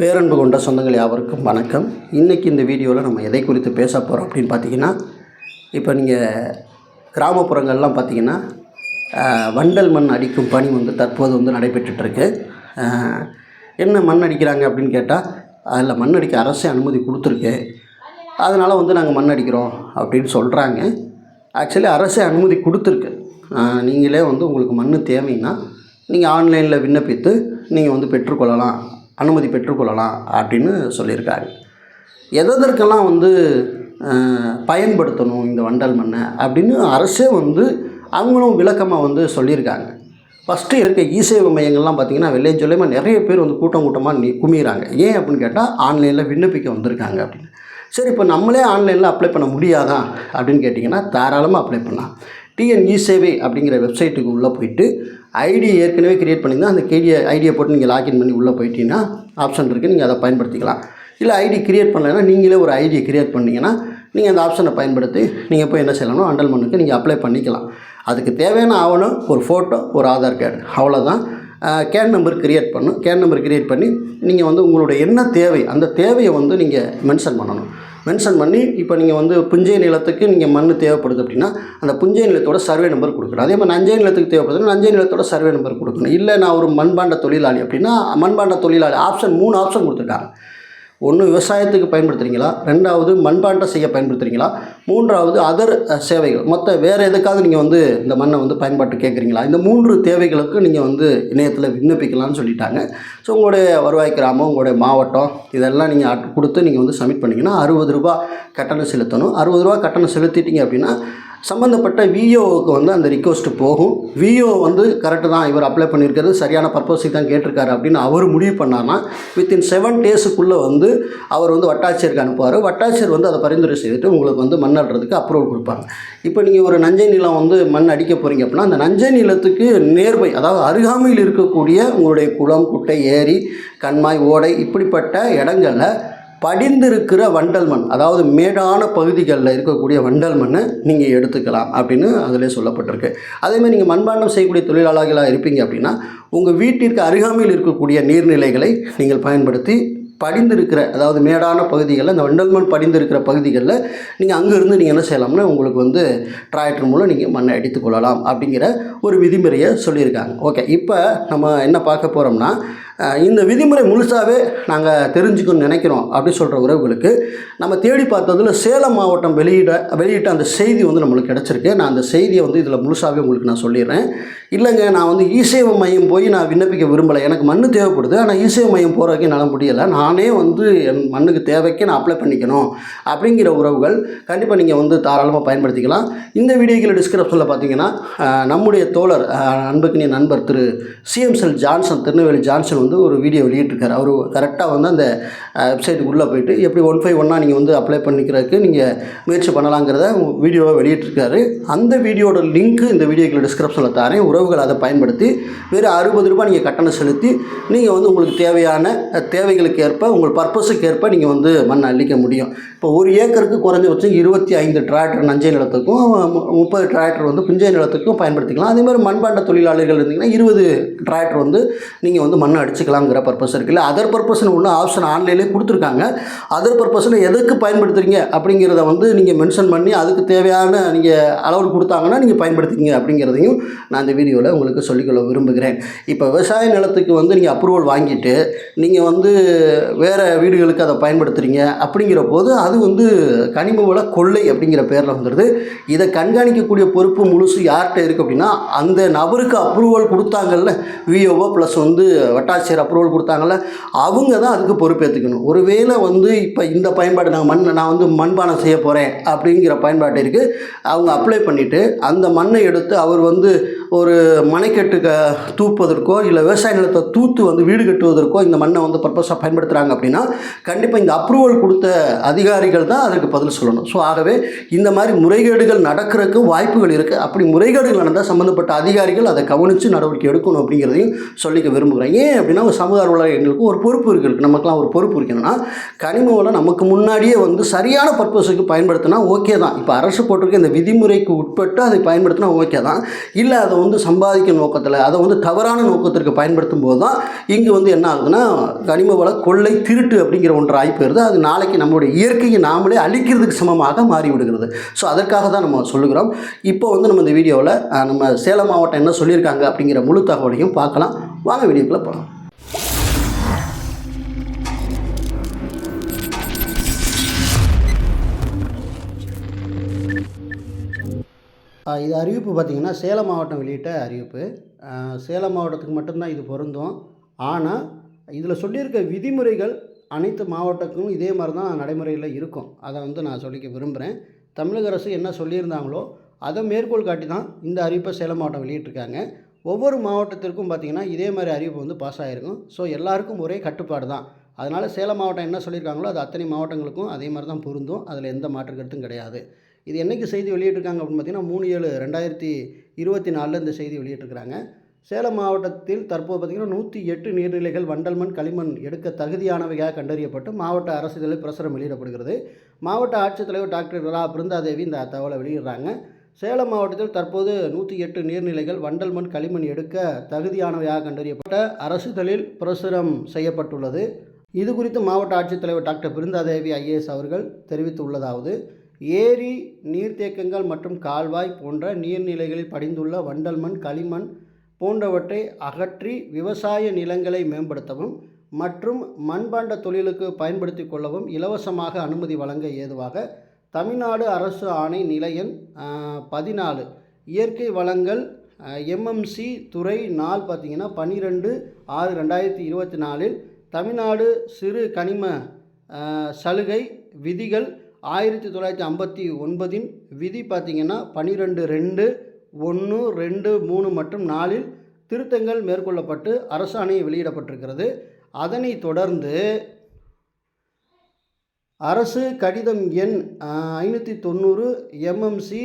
பேரன்பு கொண்ட சொந்தங்கள் யாவருக்கும் வணக்கம். இன்றைக்கி இந்த வீடியோவில் நம்ம எதை குறித்து பேச போகிறோம் அப்படின்னு பார்த்தீங்கன்னா இப்போ நீங்கள் கிராமப்புறங்கள்லாம் பார்த்தீங்கன்னா வண்டல் மண் அடிக்கும் பணி வந்து தற்போது வந்து நடைபெற்றுட்ருக்கு என்ன மண் அடிக்கிறாங்க அப்படின்னு கேட்டால் அதில் மண் அடிக்க அரசே அனுமதி கொடுத்துருக்கு. அதனால் வந்து நாங்கள் மண் அடிக்கிறோம் அப்படின்னு சொல்கிறாங்க ஆக்சுவலி அரசே அனுமதி கொடுத்துருக்கு. நீங்களே வந்து உங்களுக்கு மண் தேவைன்னா நீங்கள் ஆன்லைனில் விண்ணப்பித்து நீங்கள் வந்து பெற்றுக்கொள்ளலாம். அனுமதி பெற்றுக்கொள்ளலாம் அப்படின்னு சொல்லியிருக்காரு. எதற்கெல்லாம் வந்து பயன்படுத்தணும் இந்த வண்டல் மண்ணை அப்படின்னு அரசே வந்து அவங்களும் விளக்கமாக வந்து சொல்லியிருக்காங்க. ஃபஸ்ட்டு இருக்க இ சேவை மையங்கள்லாம் பார்த்திங்கன்னா வில்லேஜ் மூலயமா நிறைய பேர் வந்து கூட்டம் கூட்டமாக நீ குமிகிறாங்க ஏன் அப்படின்னு கேட்டால் ஆன்லைனில் விண்ணப்பிக்க வந்திருக்காங்க அப்படின்னு. சரி இப்போ நம்மளே ஆன்லைனில் அப்ளை பண்ண முடியாதா அப்படின்னு கேட்டிங்கன்னா தாராளமாக அப்ளை பண்ணலாம். டிஎன் இ சேவை அப்படிங்கிற வெப்சைட்டுக்கு உள்ளே போயிட்டு ஐடி ஏற்கனவே கிரியேட் பண்ணியிருந்தால் அந்த கேடியை ஐடியை போட்டு நீங்கள் லாக்இன் பண்ணி உள்ளே போயிட்டீங்கன்னா ஆப்ஷன் இருக்குது நீங்கள் அதை பயன்படுத்திக்கலாம். இல்லை ஐடி கிரியேட் பண்ணலைன்னா நீங்களே ஒரு ஐடியை கிரியேட் பண்ணிங்கன்னா நீங்கள் அந்த ஆப்ஷனை பயன்படுத்தி நீங்கள் போய் என்ன செய்யலாம் அண்டல்மனுக்கு நீங்கள் அப்ளை பண்ணிக்கலாம். அதுக்கு தேவையான ஆவணம் ஒரு ஃபோட்டோ ஒரு ஆதார் கார்டு அவ்வளோதான் கேன் நம்பர் கிரியேட் பண்ணும் கேன் நம்பர் கிரியேட் பண்ணி நீங்கள் வந்து உங்களுடைய என்ன தேவை அந்த தேவையை வந்து நீங்கள் மென்ஷன் பண்ணணும். மென்ஷன் பண்ணி இப்போ நீங்கள் வந்து புஞ்சை நிலத்துக்கு நீங்கள் மண் தேவைப்படுது அப்படின்னா அந்த புஞ்சை நிலத்தோட சர்வே நம்பர் கொடுக்கணும். அதே மாதிரி நஞ்சை நிலத்துக்கு தேவைப்படுதுன்னா நஞ்சை நிலத்தோட சர்வே நம்பர் கொடுக்கணும். இல்லை நான் ஒரு மண்பாண்ட தொழிலாளி அப்படின்னா மண்பாண்ட தொழிலாளி ஆப்ஷன் மூணு ஆப்ஷன் கொடுத்துருக்காங்க. ஒன்று விவசாயத்துக்கு பயன்படுத்துகிறீங்களா ரெண்டாவது மண்பாண்டம் செய்ய பயன்படுத்துகிறீங்களா மூன்றாவது அதர் சேவைகள். மொத்த வேறு எதுக்காவது நீங்கள் வந்து இந்த மண்ணை வந்து பயன்பாட்டு கேட்குறீங்களா இந்த மூன்று தேவைகளுக்கு நீங்கள் வந்து இணையத்தில் விண்ணப்பிக்கலாம்னு சொல்லிட்டாங்க. ஸோ உங்களுடைய வருவாய் கிராமம் உங்களுடைய மாவட்டம் இதெல்லாம் நீங்கள் அட் கொடுத்து நீங்கள் வந்து சப்மிட் பண்ணிங்கன்னா அறுபது ரூபா கட்டணம் செலுத்தணும். அறுபது ரூபா கட்டணம் செலுத்திட்டீங்க அப்படின்னா சம்மந்தப்பட்ட விஓவுக்கு வந்து அந்த ரிக்வஸ்ட்டு போகும். விஓ வந்து கரெக்டு தான் இவர் அப்ளை பண்ணியிருக்கிறது. சரியான பர்பஸுக்கு தான் கேட்டிருக்காரு அப்படின்னு அவர் முடிவு பண்ணார்னா வித்தின் செவன் டேஸுக்குள்ளே வந்து அவர் வந்து வட்டாட்சியருக்கு அனுப்புவார். வட்டாட்சியர் வந்து அதை பரிந்துரை செய்துட்டு உங்களுக்கு வந்து மண் அடுறதுக்கு அப்ரூவல் கொடுப்பாங்க. இப்போ நீங்கள் ஒரு நஞ்சை நிலம் வந்து மண் அடிக்க போகிறீங்க அப்படின்னா அந்த நஞ்சை நிலத்துக்கு நேர்வை அதாவது அருகாமையில் இருக்கக்கூடிய உங்களுடைய குளம் குட்டை ஏரி கண்மாய் ஓடை இப்படிப்பட்ட இடங்களில் படிந்திருக்கிற வண்டல் மண் அதாவது மேடான பகுதிகளில் இருக்கக்கூடிய வண்டல் மண்ணை நீங்கள் எடுத்துக்கலாம் அப்படின்னு அதிலே சொல்லப்பட்டிருக்கு. அதேமாதிரி நீங்கள் மண்பாண்டம் செய்யக்கூடிய தொழிலாளர்களாக இருப்பீங்க அப்படின்னா உங்கள் வீட்டிற்கு அருகாமையில் இருக்கக்கூடிய நீர்நிலைகளை நீங்கள் பயன்படுத்தி படிந்திருக்கிற அதாவது மேடான பகுதிகளில் இந்த வண்டல் மண் படிந்திருக்கிற பகுதிகளில் நீங்கள் அங்கேருந்து நீங்கள் என்ன செய்யலாம்னா உங்களுக்கு வந்து டிராக்டர் மூலம் நீங்கள் மண்ணை அடித்துக்கொள்ளலாம் அப்படிங்கிற ஒரு விதிமுறையை சொல்லியிருக்காங்க. ஓகே இப்போ நம்ம என்ன பார்க்க போகிறோம்னா இந்த விதிமுறை முழுசாகவே நாங்கள் தெரிஞ்சுக்கணும்னு நினைக்கிறோம் அப்படின்னு சொல்கிற உறவுகளுக்கு நம்ம தேடி பார்த்ததில் சேலம் மாவட்டம் வெளியிட வெளியிட்ட அந்த செய்தி வந்து நம்மளுக்கு கிடச்சிருக்கு. நான் அந்த செய்தியை வந்து இதில் முழுசாகவே உங்களுக்கு நான் சொல்லிடுறேன். இல்லைங்க நான் வந்து இசேவை மையம் போய் நான் விண்ணப்பிக்க விரும்பலை. எனக்கு மண் தேவைப்படுது. ஆனால் இசேவை மையம் போகிறதுக்கு என்னால் முடியலை. நானே வந்து என் மண்ணுக்கு தேவைக்கு நான் அப்ளை பண்ணிக்கணும் அப்படிங்கிற உறவுகள் கண்டிப்பாக நீங்கள் வந்து தாராளமாக பயன்படுத்திக்கலாம். இந்த வீடியோக்கில் டிஸ்கிரிப்ஷனில் பார்த்தீங்கன்னா நம்முடைய தோழர் அன்புக்கு நண்பர் திரு சிஎம்செல் ஜான்சன் திருநெல்வேலி ஜான்சன் வந்து வந்து ஒரு வீடியோ வெளியிட்டிருக்காரு. அவர் கரெக்டாக வந்து அந்த வெப்சைட்டுக்கு உள்ளே போயிட்டு எப்படி ஒன் ஃபைவ் ஒன்னாக நீங்கள் வந்து அப்ளை பண்ணிக்கிறதுக்கு நீங்கள் முயற்சி பண்ணலாங்கிறத வீடியோவை வெளியிட்டிருக்காரு. அந்த வீடியோட லிங்க்கு இந்த வீடியோக்கு டிஸ்கிரிப்ஷனில் தரேன் உறவுகள் அதை பயன்படுத்தி வெறும் அறுபது ரூபாய் நீங்கள் கட்டணம் செலுத்தி நீங்கள் வந்து உங்களுக்கு தேவையான தேவைகளுக்கு ஏற்ப உங்கள் பர்பஸுக்கு ஏற்ப நீங்கள் வந்து மண் அள்ளிக்க முடியும். இப்போ ஒரு ஏக்கருக்கு குறைஞ்சபட்சம் இருபத்தி ஐந்து டிராக்டர் நஞ்சை நிலத்துக்கும் முப்பது டிராக்டர் வந்து பிஞ்சை நிலத்துக்கும் பயன்படுத்திக்கலாம். அதே மாதிரி மண்பாண்ட தொழிலாளர்கள் இருந்தீங்கன்னா இருபது டிராக்டர் வந்து நீங்கள் வந்து மண்ணை அடிச்சுக்கலாங்கிற பர்பஸ் இருக்குல்ல அதர் பர்பஸ்னு ஒன்று ஆப்ஷன் ஆன்லைன்லேயே கொடுத்துருக்காங்க. அதர் பர்பஸில் எதுக்கு பயன்படுத்துறீங்க அப்படிங்கிறத வந்து நீங்கள் மென்ஷன் பண்ணி அதுக்கு தேவையான நீங்கள் அளவு கொடுத்தாங்கன்னா நீங்கள் பயன்படுத்திக்கிங்க அப்படிங்கிறதையும் நான் இந்த வீடியோவில் உங்களுக்கு சொல்லிக்கொள்ள விரும்புகிறேன். இப்போ விவசாய நிலத்துக்கு வந்து நீங்கள் அப்ரூவல் வாங்கிட்டு நீங்கள் வந்து வேறு வீடுகளுக்கு அதை பயன்படுத்துகிறீங்க அப்படிங்கிற போது அது வந்து கனிம வள கொள்ளை அப்படிங்கிற பேரில் வந்துடுது இதை கண்காணிக்கக்கூடிய பொறுப்பு முழுசு யார்கிட்ட இருக்குது அப்படின்னா அந்த நபருக்கு அப்ரூவல் கொடுத்தாங்கல்ல விஓஓ ப்ளஸ் வந்து வட்டாட்சியர் அப்ரூவல் கொடுத்தாங்கல்ல அவங்க தான் அதுக்கு பொறுப்பேற்றுக்கணும் ஒருவேளை வந்து இப்போ இந்த பயன்பாடு நான் மண் நான் வந்து மண்பானம் செய்ய போகிறேன் அப்படிங்கிற பயன்பாட்டு இருக்குது அவங்க அப்ளை பண்ணிவிட்டு அந்த மண்ணை எடுத்து அவர் வந்து ஒரு மனைக்கட்டு க தூப்பதற்கோ இல்லை விவசாய நிலத்தை தூத்து வந்து வீடு கட்டுவதற்கோ இந்த மண்ணை வந்து பர்பஸாக பயன்படுத்துகிறாங்க அப்படின்னா கண்டிப்பாக இந்த அப்ரூவல் கொடுத்த அதிகாரி அதிகாரிகள் தான் அதுக்கு பதில் சொல்லணும். ஸோ ஆகவே இந்த மாதிரி முறைகேடுகள் நடக்கிறதுக்கு வாய்ப்புகள் இருக்குது அப்படி முறைகேடுகள் நடந்தால் சம்மந்தப்பட்ட அதிகாரிகள் அதை கவனித்து நடவடிக்கை எடுக்கணும் அப்படிங்கிறதையும் சொல்லிக்க விரும்புகிறேன். ஏன் அப்படின்னா ஒரு சமூக ஆர்வலர் எங்களுக்கு ஒரு பொறுப்பு இருக்குது நமக்குலாம் ஒரு பொறுப்பு இருக்குன்னா கனிம வளம் நமக்கு முன்னாடியே வந்து சரியான பர்பஸுக்கு பயன்படுத்தினா ஓகே தான். இப்போ அரசு போட்டிருக்க இந்த விதிமுறைக்கு உட்பட்டு அதை பயன்படுத்தினா ஓகே தான். இல்லை அதை வந்து சம்பாதிக்க நோக்கத்தில் அதை வந்து தவறான நோக்கத்திற்கு பயன்படுத்தும் போது தான் இங்கே வந்து என்ன ஆகுதுன்னா கனிம வள கொள்ளை திருட்டு அப்படிங்கிற ஒன்று ஆய்ப்பு வருது அது நாளைக்கு நம்மளுடைய இயற்கையை நாமளே அழிக்கிறதுக்கு சமமாக மாறி விடுகிறது ஸோ அதற்காக தான் நம்ம சொல்லுகிறோம். இப்போ வந்து நம்ம இந்த வீடியோவில் நம்ம சேலம் மாவட்டம் என்ன சொல்லியிருக்காங்க அப்படிங்கிற முழு தகவலையும் பார்க்கலாம். வாங்க வீடியோக்குள்ளே போகலாம். இது அறிவிப்பு பார்த்திங்கன்னா சேலம் மாவட்டம் வெளியிட்ட அறிவிப்பு. சேலம் மாவட்டத்துக்கு மட்டும்தான் இது பொருந்தும். ஆனால் இதில் சொல்லியிருக்க விதிமுறைகள் அனைத்து மாவட்டத்துக்கும் இதே மாதிரி தான் நடைமுறையில் இருக்கும். அதை வந்து நான் சொல்லிக்க விரும்புகிறேன் தமிழக அரசு என்ன சொல்லியிருந்தாங்களோ அதை மேற்கோள் காட்டி தான் இந்த அறிவிப்பை சேலம் மாவட்டம் வெளியிட்டிருக்காங்க. ஒவ்வொரு மாவட்டத்திற்கும் பார்த்திங்கன்னா இதே மாதிரி அறிவிப்பு வந்து பாஸ் ஆகிருக்கும் ஸோ எல்லாருக்கும் ஒரே கட்டுப்பாடு தான். அதனால் சேலம் மாவட்டம் என்ன சொல்லியிருக்காங்களோ அது அத்தனை மாவட்டங்களுக்கும் அதே மாதிரி தான் பொருந்தும். அதில் எந்த மாற்று கருத்தும் கிடையாது. இது என்றைக்கு செய்தி வெளியிட்டிருக்காங்க அப்படின்னு பார்த்தீங்கன்னா மூணு ஏழு ரெண்டாயிரத்தி இருபத்தி நாலில் இந்த செய்தி வெளியிட்டிருக்கிறாங்க சேலம் மாவட்டத்தில் தற்போது பார்த்திங்கன்னா நூற்றி எட்டு நீர்நிலைகள் வண்டல் மண் களிமண் எடுக்க தகுதியானவையாக கண்டறியப்பட்டு மாவட்ட அரசு இதழில் பிரசுரம் வெளியிடப்படுகிறது. மாவட்ட ஆட்சித்தலைவர் டாக்டர் ரா பிருந்தாதேவி இந்த தகவலை வெளியிடுறாங்க. சேலம் மாவட்டத்தில் தற்போது நூற்றி எட்டு நீர்நிலைகள் வண்டல் மண் களிமண் எடுக்க தகுதியானவையாக கண்டறியப்பட்ட அரசுதலில் பிரசுரம் செய்யப்பட்டுள்ளது. இது குறித்து மாவட்ட ஆட்சித்தலைவர் டாக்டர் பிருந்தாதேவி ஐஏஎஸ் அவர்கள் தெரிவித்துள்ளதாவது ஏரி நீர்த்தேக்கங்கள் மற்றும் கால்வாய் போன்ற நீர்நிலைகளில் படிந்துள்ள வண்டல் மண் களிமண் போன்றவற்றை அகற்றி விவசாய நிலங்களை மேம்படுத்தவும் மற்றும் மண்பாண்ட தொழிலுக்கு பயன்படுத்தி கொள்ளவும் இலவசமாக அனுமதி வழங்க ஏதுவாக தமிழ்நாடு அரசு ஆணை நிலையன் பதினாலு. இயற்கை வளங்கள் எம்எம்சி துறை நாள் பார்த்திங்கன்னா பன்னிரெண்டு ஆறு ரெண்டாயிரத்தி இருபத்தி நாலில் தமிழ்நாடு சிறு கனிம சலுகை விதிகள் ஆயிரத்தி தொள்ளாயிரத்தி ஐம்பத்தி ஒன்பதின் விதி பார்த்திங்கன்னா பன்னிரெண்டு ரெண்டு ஒன்று ரெண்டு மூணு மற்றும் நாலில் திருத்தங்கள் மேற்கொள்ளப்பட்டு அரசாணை வெளியிடப்பட்டிருக்கிறது. அதனைத் தொடர்ந்து அரசு கடிதம் எண் ஐநூற்றி தொண்ணூறு எம்எம்சி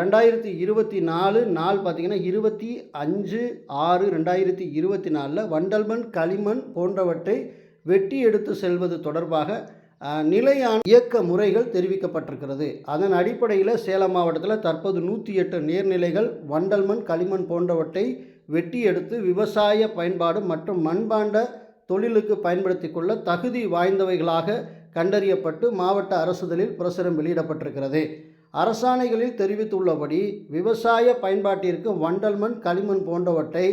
ரெண்டாயிரத்தி இருபத்தி நாலு நாள் பார்த்திங்கன்னா இருபத்தி அஞ்சு ஆறு ரெண்டாயிரத்தி இருபத்தி நாலில் வண்டல்மண் களிமண் போன்றவற்றை வெட்டி எடுத்து செல்வது தொடர்பாக நிலையான இயக்க முறைகள் தெரிவிக்கப்பட்டிருக்கிறது. அதன் அடிப்படையில் சேலம் மாவட்டத்தில் தற்போது நூற்றி எட்டு நீர்நிலைகள் வண்டல்மண் களிமண் போன்றவற்றை வெட்டி எடுத்து விவசாய பயன்பாடு மற்றும் மண்பாண்ட தொழிலுக்கு பயன்படுத்தி கொள்ள தகுதி வாய்ந்தவைகளாக கண்டறியப்பட்டு மாவட்ட அரசுதலில் பிரசுரம் வெளியிடப்பட்டிருக்கிறது. அரசாணைகளில் தெரிவித்துள்ளபடி விவசாய பயன்பாட்டிற்கு வண்டல்மண் களிமண் போன்றவற்றை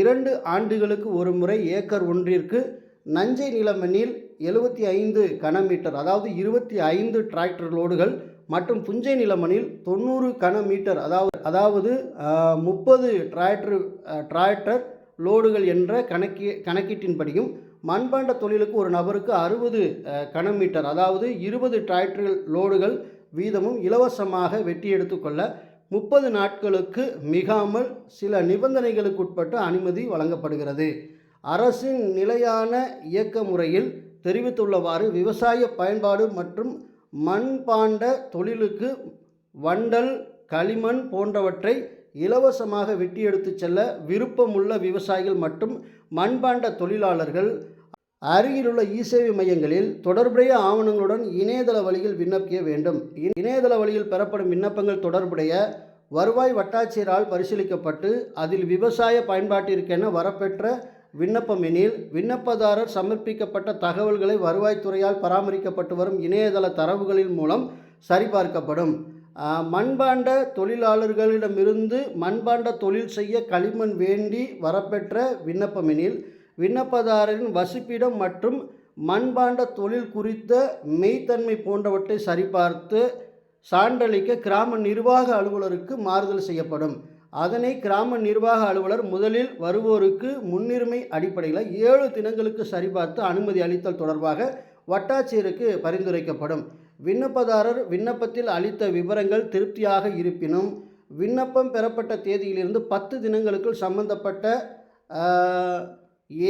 இரண்டு ஆண்டுகளுக்கு ஒரு முறை ஏக்கர் ஒன்றிற்கு நஞ்சை நிலமெனில் எழுபத்தி ஐந்து கனமீட்டர் அதாவது இருபத்தி ஐந்து டிராக்டர் லோடுகள் மற்றும் புஞ்சை நிலமணில் தொண்ணூறு கனமீட்டர் அதாவது அதாவது முப்பது டிராக்டர் டிராக்டர் லோடுகள் என்ற கணக்கி கணக்கீட்டின்படியும் மண்பாண்ட தொழிலுக்கு ஒரு நபருக்கு அறுபது கனமீட்டர் அதாவது இருபது டிராக்டர் லோடுகள் வீதமும் இலவசமாக வெட்டி எடுத்துக்கொள்ள முப்பது நாட்களுக்கு மிகாமல் சில நிபந்தனைகளுக்குட்பட்டு அனுமதி வழங்கப்படுகிறது. அரசின் நிலையான இயக்க முறையில் தெரிவித்துள்ளவாறு விவசாய பயன்பாடு மற்றும் மண்பாண்ட தொழிலுக்கு வண்டல் களிமண் போன்றவற்றை இலவசமாக வெட்டி எடுத்து செல்ல விருப்பமுள்ள விவசாயிகள் மற்றும் மண்பாண்ட தொழிலாளர்கள் அருகிலுள்ள இசேவை மையங்களில் தொடர்புடைய ஆவணங்களுடன் இணையதள வழியில் விண்ணப்பிக்க வேண்டும். இ- இணையதள வழியில் பெறப்படும் விண்ணப்பங்கள் தொடர்புடைய வருவாய் வட்டாட்சியரால் பரிசீலிக்கப்பட்டு அதில் விவசாய பயன்பாட்டிற்கென வரப்பெற்ற விண்ணப்பம் எனில் விண்ணப்பதாரர் சமர்ப்பிக்கப்பட்ட தகவல்களை வருவாய்த்துறையால் பராமரிக்கப்பட்டு வரும் இணையதள தரவுகளின் மூலம் சரிபார்க்கப்படும். மண்பாண்ட தொழிலாளர்களிடமிருந்து மண்பாண்ட தொழில் செய்ய களிமண் வேண்டி வரப்பெற்ற விண்ணப்பமெனில் விண்ணப்பதாரரின் வசிப்பிடம் மற்றும் மண்பாண்ட தொழில் குறித்த மெய்த்தன்மை போன்றவற்றை சரிபார்த்து சான்றளிக்க கிராம நிர்வாக அலுவலருக்கு மாறுதல் செய்யப்படும். அதனை கிராம நிர்வாக அலுவலர் முதலில் வருவோருக்கு முன்னுரிமை அடிப்படையில் ஏழு தினங்களுக்கு சரிபார்த்து அனுமதி அளித்தல் தொடர்பாக வட்டாட்சியருக்கு பரிந்துரைக்கப்படும். விண்ணப்பதாரர் விண்ணப்பத்தில் அளித்த விவரங்கள் திருப்தியாக இருப்பினும் விண்ணப்பம் பெறப்பட்ட தேதியிலிருந்து பத்து தினங்களுக்குள் சம்பந்தப்பட்ட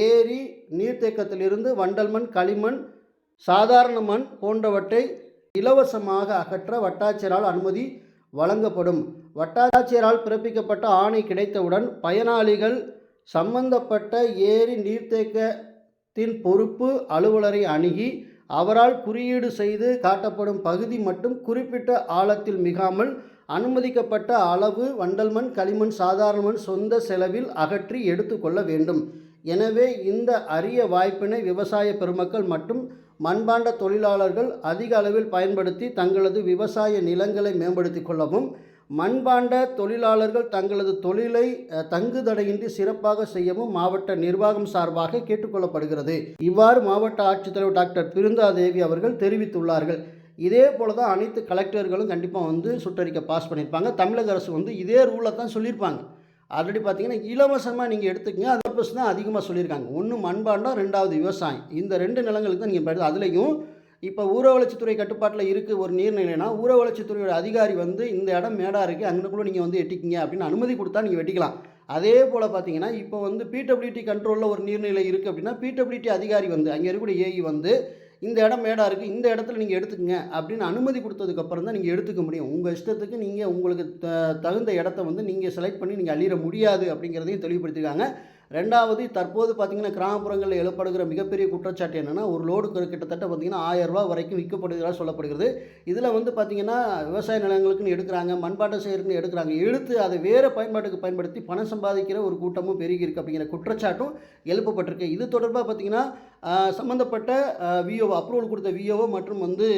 ஏரி நீர்த்தேக்கத்திலிருந்து வண்டல் மண் களிமண் சாதாரண மண் போன்றவற்றை இலவசமாக அகற்ற வட்டாட்சியரால் அனுமதி வழங்கப்படும். வட்டாட்சியரால் பிறப்பிக்கப்பட்ட ஆணை கிடைத்தவுடன் பயனாளிகள் சம்பந்தப்பட்ட ஏரி நீர்த்தேக்கத்தின் பொறுப்பு அலுவலரை அணுகி அவரால் குறியீடு செய்து காட்டப்படும் பகுதி மட்டும் குறிப்பிட்ட ஆழத்தில் மிகாமல் அனுமதிக்கப்பட்ட அளவு வண்டல் மண் களிமண் சாதாரண மண் சொந்த செலவில் அகற்றி எடுத்துக்கொள்ள வேண்டும். எனவே இந்த அரிய வாய்ப்பினை விவசாய பெருமக்கள் மற்றும் மண்பாண்ட தொழிலாளர்கள் அதிக அளவில் பயன்படுத்தி தங்களது விவசாய நிலங்களை மேம்படுத்திக் கொள்ளவும் மண்பாண்ட தொழிலாளர்கள் தங்களது தொழிலை தங்குதடையின்றி சிறப்பாக செய்யவும் மாவட்ட நிர்வாகம் சார்பாக கேட்டுக்கொள்ளப்படுகிறது இவ்வாறு மாவட்ட ஆட்சித்தலைவர் டாக்டர் பிருந்தாதேவி அவர்கள் தெரிவித்துள்ளார்கள். இதே போல தான் அனைத்து கலெக்டர்களும் கண்டிப்பாக வந்து சுற்றறிக்கை பாஸ் பண்ணியிருப்பாங்க தமிழக அரசு வந்து இதே ரூலை தான் சொல்லியிருப்பாங்க. ஆல்ரெடி பார்த்தீங்கன்னா இலவசமாக நீங்கள் எடுத்துக்கங்க. அது ப்ளஸ் தான் அதிகமாக சொல்லியிருக்காங்க. ஒன்று மண்பாண்டம் ரெண்டாவது விவசாயம். இந்த ரெண்டு நிலங்களுக்கு தான் நீங்கள் அதுலேயும் இப்போ ஊர வளர்ச்சித்துறை கட்டுப்பாட்டில் இருக்குது ஒரு நீர்நிலைனா ஊர வளர்ச்சித்துறையோட அதிகாரி வந்து இந்த இடம் மேடாக இருக்குது அங்கனக்குள்ளே நீங்கள் வந்து எட்டிக்கிங்க அப்படின்னு அனுமதி கொடுத்தா நீங்கள் வெட்டிக்கலாம். அதே போல் பார்த்தீங்கன்னா இப்போ வந்து பிடபிள்யூடி கண்ட்ரோலில் ஒரு நீர்நிலை இருக்குது அப்படின்னா பிடபிள்யூடி அதிகாரி வந்து அங்கே இருக்கக்கூடிய ஏஇ வந்து இந்த இடம் மேடாக இருக்குது இந்த இடத்துல நீங்கள் எடுத்துக்கங்க அப்படின்னு அனுமதி கொடுத்ததுக்கப்புறம் தான் நீங்கள் எடுத்துக்க முடியும். உங்கள் இஷ்டத்துக்கு நீங்கள் உங்களுக்கு த தகுந்த இடத்த வந்து நீங்கள் செலக்ட் பண்ணி நீங்கள் அள்ளிட முடியாது அப்படிங்கிறதையும் தெளிவுபடுத்திருக்காங்க. ரெண்டாவது தற்போது பார்த்திங்கன்னா கிராமப்புறங்களில் எழுப்படுகிற மிகப்பெரிய குற்றச்சாட்டு என்னென்னா ஒரு லோடு கிட்டத்தட்ட பார்த்தீங்கன்னா ஆயிரம் வரைக்கும் விற்கப்படுகிறதா சொல்லப்படுகிறது. இதில் வந்து பார்த்திங்கன்னா விவசாய நிலங்களுக்குன்னு எடுக்கிறாங்க மண்பாட்டம் செய்கிறதுன்னு எடுக்கிறாங்க. எடுத்து அதை வேறு பயன்பாட்டுக்கு பயன்படுத்தி பணம் சம்பாதிக்கிற ஒரு கூட்டமும் பெருகி இருக்குது அப்படிங்கிற குற்றச்சாட்டும் எழுப்பப்பட்டிருக்கு. இது தொடர்பாக பார்த்தீங்கன்னா சம்மந்தப்பட்ட விஓஓ விஓ அப்ரூவல் கொடுத்த விஓ மற்றும் வந்து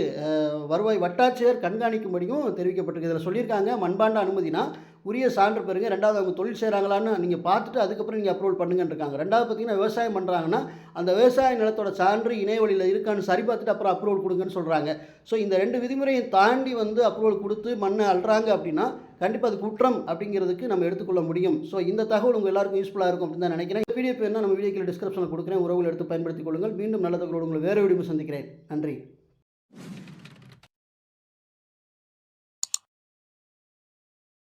வருவாய் வட்டாட்சியர் கண்காணிக்கும்படியும் தெரிவிக்கப்பட்டிருக்கு. இதில் சொல்லியிருக்காங்க மண்பாண்ட அனுமதினா உரிய சான்று பெறுங்க. ரெண்டாவது அவங்க தொழில் செய்கிறாங்களான்னு நீங்கள் பார்த்துட்டு அதுக்கப்புறம் நீங்கள் அப்ரூவல் பண்ணுங்கன்னு இருக்காங்க ரெண்டாவது பார்த்தீங்கன்னா விவசாயம் பண்ணுறாங்கன்னா அந்த விவசாய நிலத்தோட சான்று இணையவழியில் இருக்கான்னு சரி பார்த்துட்டு அப்புறம் அப்ரூவல் கொடுங்கன்னு சொல்கிறாங்க ஸோ இந்த ரெண்டு விதிமுறையும் தாண்டி வந்து அப்ரூவல் கொடுத்து மண்ணை அள்ளுறாங்க அப்படின்னா கண்டிப்பாக அது குற்றம் அப்படிங்கிறதுக்கு நம்ம எடுத்துக்கொள்ள முடியும். ஸோ இந்த தகவல் உங்கள் எல்லாருக்கும் யூஸ்ஃபுல்லாக இருக்கும் அப்படின்னு தான் நினைக்கிறேன். வீடியோ என்ன நம்ம வீடியோக்கில் டிஸ்கிரிப்ஷனில் கொடுக்குறேன். உறவுகள் எடுத்து பயன்படுத்திக் கொள்ளுங்கள். மீண்டும் நல்ல தகவலோடு உங்களை வேறு வீடியோ சந்திக்கிறேன். நன்றி.